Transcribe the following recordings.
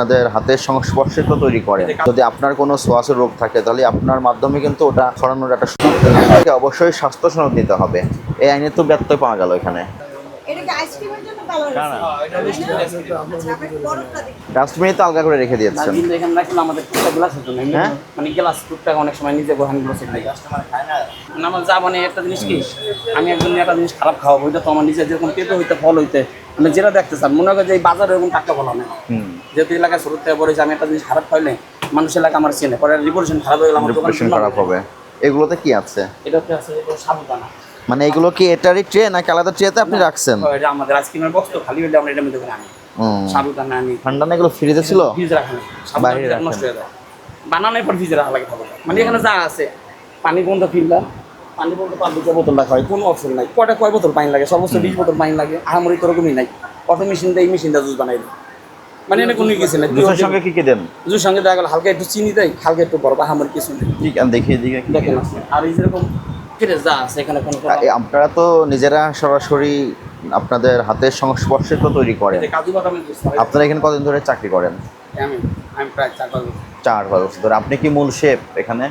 আপনাদের হাতের সংস্পর্শে তো তৈরি করে। যদি আপনার কোনো সোয়াসের রোগ থাকে, তাহলে আপনার মাধ্যমে কিন্তু ওটা ছড়ানোর একটা সুযোগ অবশ্যই স্বাস্থ্য সনদ নিতে হবে। এই আইনে তো ব্যর্থ পাওয়া গেল এখানে। এটা কি আইসক্রিমের জন্য কালার না, না, আছে আচ্ছা, ডাস্টবিনে তো আলগা করে রেখে দিয়েছেন। এখানে রাখলে আমাদের টুকটা গ্লাস হতো হ্যাঁ? মানে গ্লাস টুকটা অনেক সময় নিজে গোহান গ্লাসে খাই মানে আমার যা মানে একটা জিনিস কি আমি একজন একটা জিনিস খারাপ খাওয়াবো ওইটা তো আমার নিজে যেরকম পেঁপে হইতে ফল হইতে আমি যেটা দেখতে চান মনে হয় যে এই বাজারে এরকম টাকা বলা না হুম। যেহেতু এলাকায় শুরু থেকে পড়েছে আমি একটা জিনিস খারাপ খাইলে মানুষ এলাকা আমার চেনে পরে রিপোর্টেশন খারাপ হয়ে গেলে আমার দোকান খারাপ হবে। এগুলোতে কি আছে? এটা হচ্ছে আছে সাবুদানা। মানে এগুলো কি এটারই ট্রে নাকি আলাদা ট্রেতে আপনি রাখছেন? এটা আমাদের আইসক্রিমের বক্স তো খালি হইলে আমরা এটা মধ্যে করে আনি। হুম সাবুদানা আনি। ঠান্ডা না এগুলো ফ্রিজে ছিল? ফ্রিজ রাখা বাইরে নষ্ট হয়ে যায়। বানানোর পর ফ্রিজে রাখা লাগে মানে এখানে যা আছে পানি বন্ধ ফিরলাম। পানি বন্ধ পাঁচ লিটার বোতল রাখা হয় কোনো অপশন নাই। কয়টা কয় বোতল পানি লাগে? সর্বোচ্চ বিশ বোতল পানি লাগে। আহামরি ওরকমই নাই। অটো মেশিন দিয়ে এই মেশিন দিয়ে জুস বানাই মানে এনে কোনো কিছু জুসের সঙ্গে কি কি দেন? জুসের সঙ্গে দেখা গেল হালকা একটু চিনি দেয় হালকা একটু বরফ আহামরি কিছু নেই। ঠিক দেখি দেখেন আর এই যেরকম যা আছে এখানে কোনো আপনারা তো নিজেরা সরাসরি আপনাদের হাতের সংস্পর্শে তো তৈরি করেন। আপনারা এখানে কতদিন ধরে চাকরি করেন? আমি আমি প্রায় চার পাঁচ বছর। ধরে। আপনি কি মূল শেফ এখানে?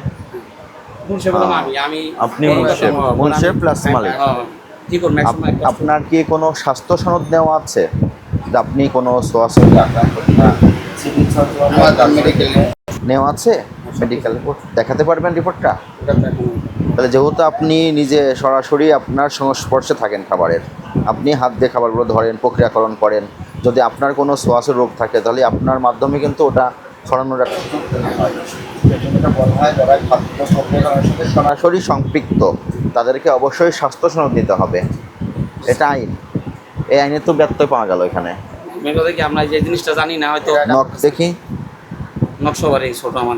আপনি মূল শেফ মূল শেফ প্লাস মালিক। হ্যাঁ, কি আপ- আপনার কি কোনো স্বাস্থ্য সনদ নেওয়া আছে? যে আপনি কোনো সোয়াস নেওয়া আছে? মেডিকেল রিপোর্ট দেখাতে পারবেন রিপোর্টটা তাহলে যেহেতু আপনি নিজে সরাসরি আপনার সংস্পর্শে থাকেন খাবারের আপনি হাত দিয়ে খাবারগুলো ধরেন প্রক্রিয়াকরণ করেন যদি আপনার কোনো সোয়াসের রোগ থাকে তাহলে আপনার মাধ্যমে কিন্তু ওটা ছড়ানোর সরাসরি সম্পৃক্ত। তাদেরকে অবশ্যই স্বাস্থ্য সনদ নিতে হবে। এটা আইন। এই আইনে তো ব্যর্থ পাওয়া গেল এখানে। মেন কথা কি আমরা যে জিনিসটা জানি না হয়তো দেখি। নকশবার এই ছোট আমার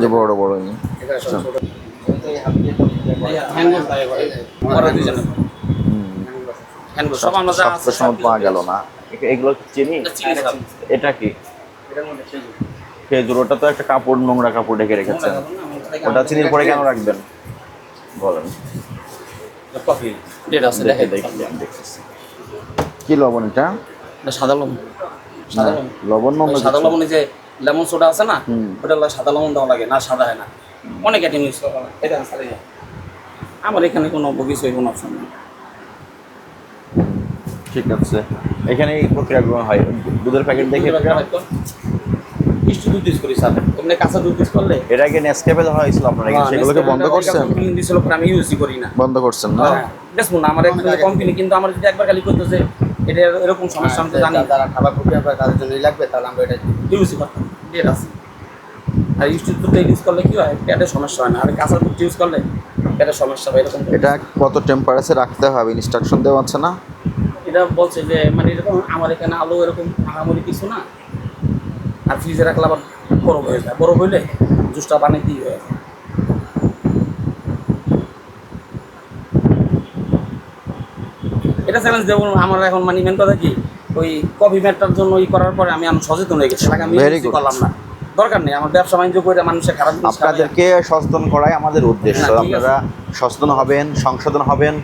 যে বড় বড় পাওয়া গেল না। এগুলো চিনি? এটা কি? খেজুর। ওটা তো একটা কাপড় নোংরা কাপড় ঢেকে রেখেছেন। ওটা চিনির পরে কেন রাখবেন? বলেন। কি লবণ এটা? সাদা লবণ। সাদা লবণ লবণ ওই সাদা? লবণে যে লেমন সোডা আছে না ওটা সাদা লবণ দেওয়া লাগে না সাদা হয় না। অনেক আইটেম ইউজ করা লাগে। এটা হয়। আমার এখানে কোনো বগিস কোনো অপশন নেই। ঠিক আছে। এখানে এই প্রক্রিয়াগুলো হয়। দুধের প্যাকেট দেখে মিষ্টি দুধ ইউজ করি স্যার। কাঁচা দুধ ইউজ করলে? এর আগে ধরা হয়েছিল আপনারা সেগুলোকে বন্ধ করছেন? কমপ্লেন দিয়েছিল পরে আমি ইউজই করি না। বন্ধ করছেন না? হ্যাঁ। দেখুন আমার একটা কোম্পানি কিন্তু আমার যদি একবার খালি করতো যে এটা এরকম সমস্যা আমি তো জানি যারা খাবার প্রক্রিয়া করে তাদের জন্যই লাগবে তাহলে আমরা এটা ইউজই করতাম। ডেট আছে আর ইউজ দুধটা ইউজ করলে কি হয়? পেটের সমস্যা হয় না। আর কাঁচা দুধ ইউজ করলে পেটের সমস্যা হয় এরকম এটা কত টেম্পারেচার রাখতে হবে? ইনস্ট্রাকশন দেওয়া আছে না? এটা বলছে যে মানে এরকম আমার এখানে আলো এরকম আহামরি কিছু না। আর ফ্রিজে রাখলে আবার বরফ হয়ে যায়। বরফ হইলে জুসটা বানাইতেই হয়ে যায়। এটা চ্যালেঞ্জ দেবো আমার এখন মানে মেন কথা কি ওই কফি ম্যাটটার জন্য ই করার পরে আমি আমি সচেতন হয়ে গেছি। আমি. করলাম না। দরকার নেই আমার ব্যবসা বাণিজ্য করে মানুষের খারাপ আপনাদেরকে সচেতন করাই আমাদের উদ্দেশ্য। আছে। আপনারা সচেতন হবেন সংশোধন হবেন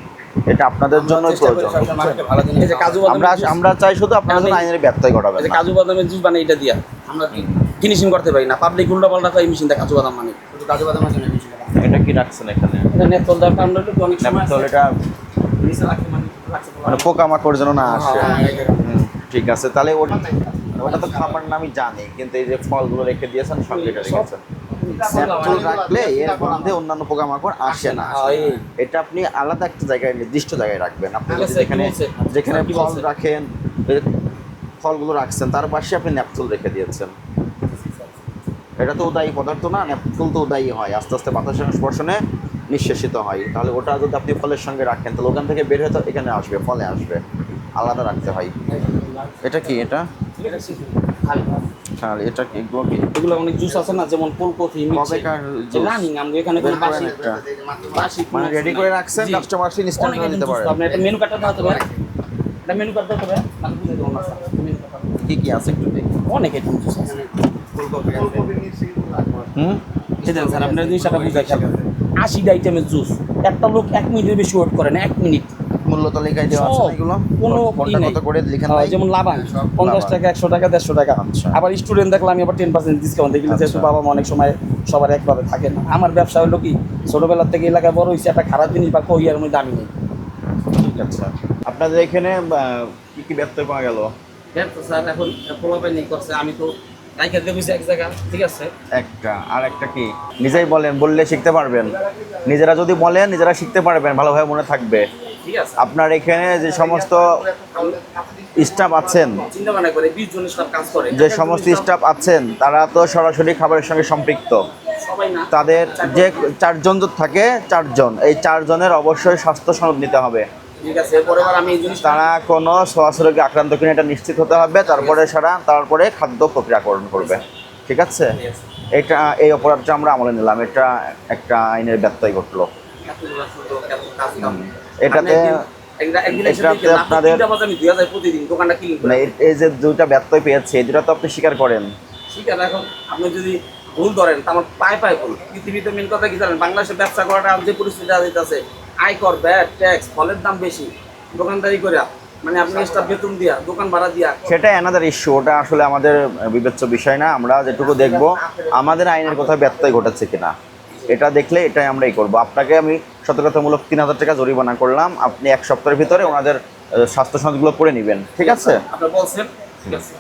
এটা আপনাদের জন্য প্রয়োজন। আমরা আমরা চাই শুধু আপনাদের জন্য আইনের ব্যত্যয় ঘটাবেন। কাজু বাদামের জুস বানাই এটা দিয়া। আমরা ফিনিশিং করতে পারি না? পাবলিক উল্টা পাল্টা এই মেশিনটা কাজু বাদাম মানে শুধু কাজু বেশি টাকা। এটা কি রাখছেন এখানে? এটা দরকার। একটু অনেক সময় এটা মানে পোকামাকড় যেন না আসে। হ্যাঁ, ঠিক আছে তাহলে ওটা ওটা তো খাবার না আমি জানি কিন্তু এই যে ফলগুলো রেখে দিয়েছেন সঙ্গে রেখেছেন। রাখলে এর অন্যান্য পোকামাকড় আসে না। হ্যাঁ, এটা আপনি আলাদা একটা জায়গায় নির্দিষ্ট জায়গায় রাখবেন। আপনি আছে, যেখানে যেখানে ফল রাখেন ফলগুলো রাখছেন তার পাশে আপনি ন্যাপথল রেখে দিয়েছেন। এটা তো উদায়ী পদার্থ না ন্যাপথল তো উদায়ী হয়। আস্তে আস্তে বাতাসের স্পর্শনে নিঃশেষিত হয়। তাহলে ওটা যদি আপনি ফলের সঙ্গে রাখেন তাহলে ওখান থেকে বের হয়তো এখানে আসবে ফলে আসবে। আলাদা রাখতে হয়। এটা কি এটা? হ্যাঁ এটা কি? এগুলো কি এগুলো অনেক জুস আছে না যেমন ফুলকপি কবেকার রানিং আমরা এখানে কোনো বাসি বাসি মানে রেডি করে রাখছেন জি। কাস্টমার সে ইনস্ট্যান্ট করে নিতে juice আপনি একটা মেনু কার্ডটা এটা মেনু বুঝে দেবো না কি কি আছে একটু দেখি। অনেক আইটেম জুস আছে। হুম? স্যার আপনার জিনিসটা বুঝে খেয়াল করেন। আশিটা আইটেমের জুস একটা লোক এক মিনিটের বেশি ওয়েট করে না এক মিনিট। মূল্য তালিকায় দেওয়া আছে এগুলো কোনো কত করে হ্যাঁ, নাই? যেমন লাভান পঞ্চাশ। টাকা একশো টাকা দেড়শো টাকা। আচ্ছা। আবার স্টুডেন্ট দেখলে আমি আবার টেন পার্সেন্ট ডিসকাউন্ট দেখি যেহেতু আচ্ছা। বাবা মা অনেক সময় সবার একভাবে থাকে না। আমার ব্যবসা হলো কি ছোটবেলার থেকে এলাকায় বড় হয়েছে একটা খারাপ জিনিস বা কহিয়ার মধ্যে দামি নেই। ঠিক আছে। আপনাদের এখানে কি কি ব্যত্যয় পাওয়া গেল? তো স্যার এখন পোলাপাই নেই করছে। আমি তো রাইখা দিয়ে বসে এক জায়গা ঠিক আছে? একটা আর একটা কি? নিজেই বলেন বললে শিখতে পারবেন। নিজেরা যদি বলেন নিজেরা শিখতে পারবেন ভালোভাবে মনে থাকবে। ঠিক আছে। আপনার এখানে যে সমস্ত স্টাফ আছেন যে সমস্ত স্টাফ আছেন তারা তো সরাসরি খাবারের সঙ্গে সম্পৃক্ত। তাদের যে চারজন থাকে চারজন। এই চারজনের অবশ্যই স্বাস্থ্য সনদ নিতে হবে। ঠিক আছে এরপরে আমি তারা কোনো সোয়াশ রোগে আক্রান্ত কিনা এটা নিশ্চিত হতে হবে তারপরে সারা তারপরে খাদ্য প্রক্রিয়াকরণ করবে ঠিক আছে? এটা এই অপরাধটা আমরা আমলে নিলাম এটা একটা আইনের ব্যত্যয় ঘটলো। এটাতে- আপনাদের- মানে এই- যে দুইটা ব্যত্যয় পেয়েছে এই দুটা তো আপনি স্বীকার করেন। এখন আপনি যদি ভুল ধরেন আমার পায়ে পায়ে ভুল পৃথিবীতে মেন কথা কি জানেন? বাংলাদেশে ব্যবসা করাটা যে পরিস্থিতি আছে আয়কর ব্যাট ট্যাক্স ফলের দাম বেশি। দোকানদারি করে মানে আপনি স্টাফ বেতন দিয়া দোকান ভাড়া দিয়া। সেটা অ্যানাদার ইস্যু ওটা আসলে আমাদের বিবেচ্য বিষয় না আমরা যেটুকু দেখব আমাদের আইনের কথা ব্যত্যয় ঘটেছে কিনা। এটা দেখলে এটাই আমরাই করব। আপনাকে আমি সতর্কতামূলক তিন হাজার টাকা জরিমানা করলাম আপনি এক সপ্তাহের ভিতরে ওনাদের স্বাস্থ্য সনদগুলো করে নেবেন ঠিক আছে? আপনি বলছেন ঠিক আছে।